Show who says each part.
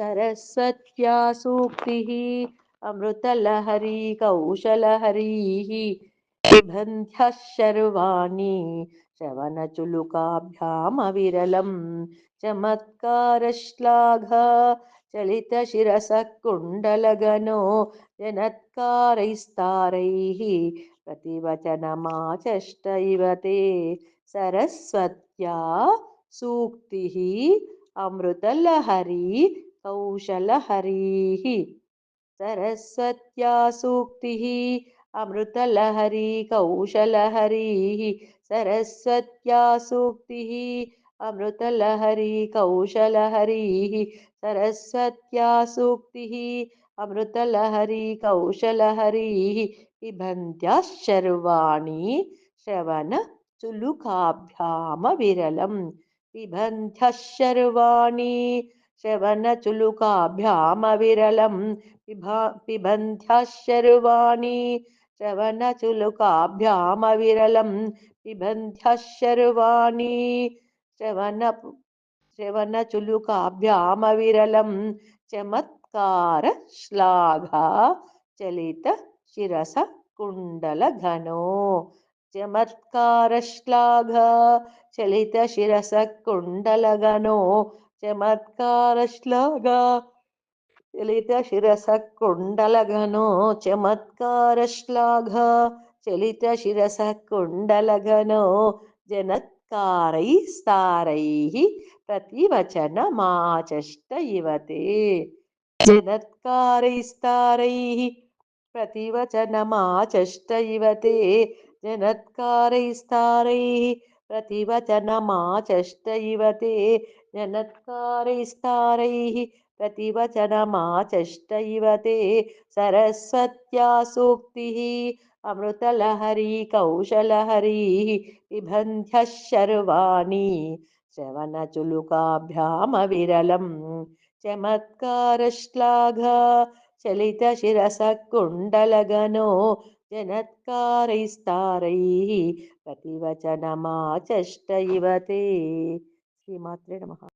Speaker 1: सरस्वत्या सूक्तिः अमृतलहरी कौशलहरीः पिबन्ध्यः शर्वाणि, श्रवणचुलुकाभ्यामविरलं, चमत्कारश्लाघ चलितशिरसः कुण्डलगनो जनत्कारैस्तारैः, प्रतिवचनमाचष्ट ते सरस्वत्या सूक्तिः अमृतलहरी कौशलहरीः सरस्वत्या सूक्तिः अमृतलहरी कौशलहरीः सरस्वत्या सूक्तिः अमृतलहरी कौशलहरीः सरस्वत्या सूक्तिः अमृतलहरी कौशलहरीः। पिबन्त्याः शर्वाणि श्रवणचुलुकाभ्यामविरलं पिबन्ध्यः शर्वाणि శ్రవణచులుకాభ్యామవిరళం పిభా పిబంధ్యశరువాణి శ్రవణచులుకాభ్యామవిరళం పిబంధ్యశరువాణి శ్రవణ శ్రవణచులుకాభ్యామవిరళం చమత్కార శ్లాఘా చలిత శిరస కుండల ఘనో చమత్కార శ్లాఘ చలిత శిరస కుండల ఘనో చమత్కార శ్లోగా చలిత శిరస కుండలగను చమత్కార శ్లాఘ చలిత శిరస కుండలగను జనత్కారై స్థారై ప్రతివచన మాచష్ట ఇవతే జనత్కారై స్థారై ప్రతివచనమాచష్ట ఇవతే జనత్కారై స్థారై ప్రతివచనమాచష్ట ఇవతే जनत्कारैस्तारैः प्रतिवचनमाचष्ट इव ते सरस्वत्या सूक्तिः अमृतलहरी कौशलहरीः पिबन्ध्यः शर्वाणि श्रवणचुलुकाभ्यामविरलं चमत्कारश्लाघ चलितशिरसः कुण्डलगनो जनत्कारैस्तारैः प्रतिवचनमाचष्ट इव ते శ్రీమాత్రే నమ.